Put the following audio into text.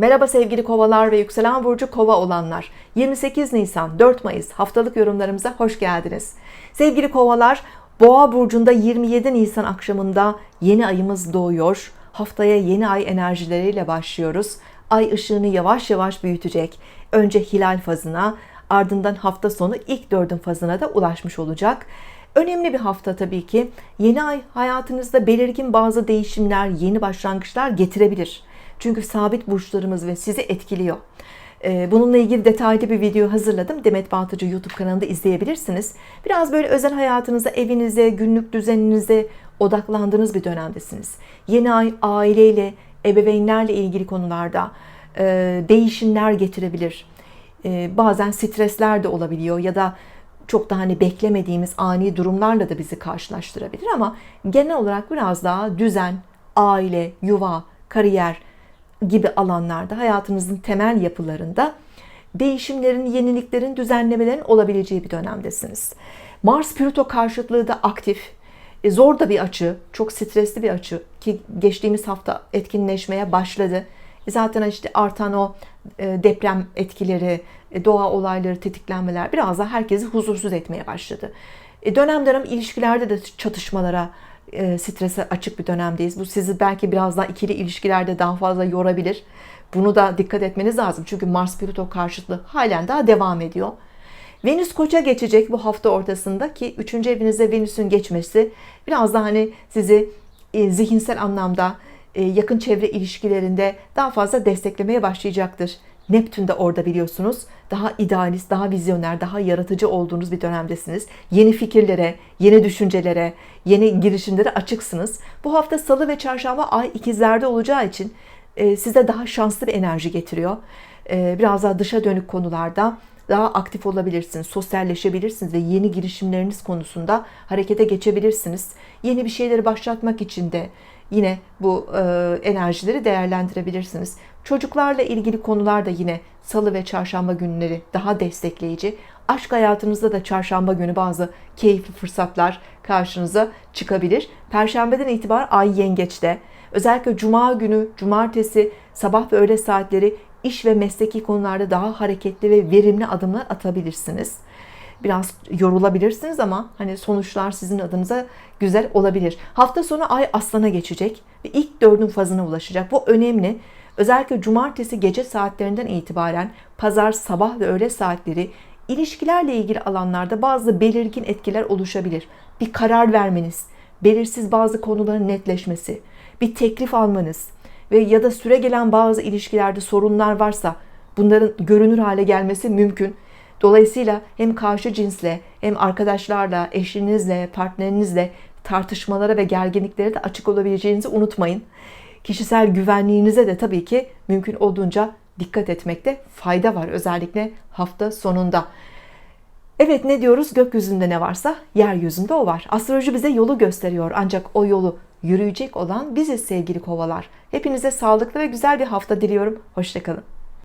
Merhaba sevgili kovalar ve yükselen burcu kova olanlar. 28 Nisan 4 Mayıs haftalık yorumlarımıza hoş geldiniz. Sevgili kovalar Boğa burcunda 27 Nisan akşamında yeni ayımız doğuyor. Haftaya yeni ay enerjileriyle başlıyoruz. Ay ışığını yavaş yavaş büyütecek. Önce hilal fazına, ardından hafta sonu ilk dördün fazına da ulaşmış olacak. Önemli bir hafta tabii ki. Yeni ay hayatınızda belirgin bazı değişimler, yeni başlangıçlar getirebilir. Çünkü sabit burçlarımız ve sizi etkiliyor. Ee, Bununla ilgili detaylı bir video hazırladım. Demet Baltacı YouTube kanalında izleyebilirsiniz. Biraz böyle özel hayatınıza, evinize, günlük düzeninize odaklandığınız bir dönemdesiniz. Yeni ay aileyle, ebeveynlerle ilgili konularda e, değişimler getirebilir. E, Bazen stresler de olabiliyor ya da çok da hani beklemediğimiz ani durumlarla da bizi karşılaştırabilir ama genel olarak biraz daha düzen, aile, yuva, kariyer gibi alanlarda hayatınızın temel yapılarında değişimlerin, yeniliklerin, düzenlemelerin olabileceği bir dönemdesiniz. Mars Plüto karşıtlığı da aktif. E, Zor da bir açı, çok stresli bir açı ki geçtiğimiz hafta etkinleşmeye başladı. E, Zaten işte artan o e, deprem etkileri, e, doğa olayları, tetiklenmeler biraz daha herkesi huzursuz etmeye başladı. E, Dönem dönem ilişkilerde de çatışmalara, e, strese açık bir dönemdeyiz. Bu sizi belki biraz daha ikili ilişkilerde daha fazla yorabilir. Bunu da dikkat etmeniz lazım. Çünkü Mars Plüto karşıtlığı halen daha devam ediyor. Venüs Koç'a geçecek bu hafta ortasında ki 3. evinize Venüs'ün geçmesi biraz daha hani sizi e, zihinsel anlamda e, yakın çevre ilişkilerinde daha fazla desteklemeye başlayacaktır. Neptün de orada biliyorsunuz. Daha idealist, daha vizyoner, daha yaratıcı olduğunuz bir dönemdesiniz. Yeni fikirlere, yeni düşüncelere, yeni girişimlere açıksınız. Bu hafta salı ve çarşamba ay ikizlerde olacağı için e, size daha şanslı bir enerji getiriyor. E, Biraz daha dışa dönük konularda daha aktif olabilirsiniz, sosyalleşebilirsiniz ve yeni girişimleriniz konusunda harekete geçebilirsiniz. Yeni bir şeyleri başlatmak için de yine bu e, enerjileri değerlendirebilirsiniz. Çocuklarla ilgili konular da yine salı ve çarşamba günleri daha destekleyici. Aşk hayatınızda da çarşamba günü bazı keyifli fırsatlar karşınıza çıkabilir. Perşembeden itibaren ay yengeçte. Özellikle cuma günü, cumartesi, sabah ve öğle saatleri iş ve mesleki konularda daha hareketli ve verimli adımlar atabilirsiniz. Biraz yorulabilirsiniz ama hani sonuçlar sizin adınıza güzel olabilir. Hafta sonu ay aslana geçecek ve ilk dördün fazına ulaşacak. Bu önemli. Özellikle cumartesi gece saatlerinden itibaren pazar sabah ve öğle saatleri ilişkilerle ilgili alanlarda bazı belirgin etkiler oluşabilir. Bir karar vermeniz, belirsiz bazı konuların netleşmesi, bir teklif almanız ve ya da süre gelen bazı ilişkilerde sorunlar varsa bunların görünür hale gelmesi mümkün. Dolayısıyla hem karşı cinsle hem arkadaşlarla, eşinizle, partnerinizle tartışmalara ve gerginliklere de açık olabileceğinizi unutmayın. Kişisel güvenliğinize de tabii ki mümkün olduğunca dikkat etmekte fayda var özellikle hafta sonunda. Evet ne diyoruz? Gökyüzünde ne varsa yeryüzünde o var. Astroloji bize yolu gösteriyor ancak o yolu yürüyecek olan biziz sevgili kovalar. Hepinize sağlıklı ve güzel bir hafta diliyorum. Hoşçakalın.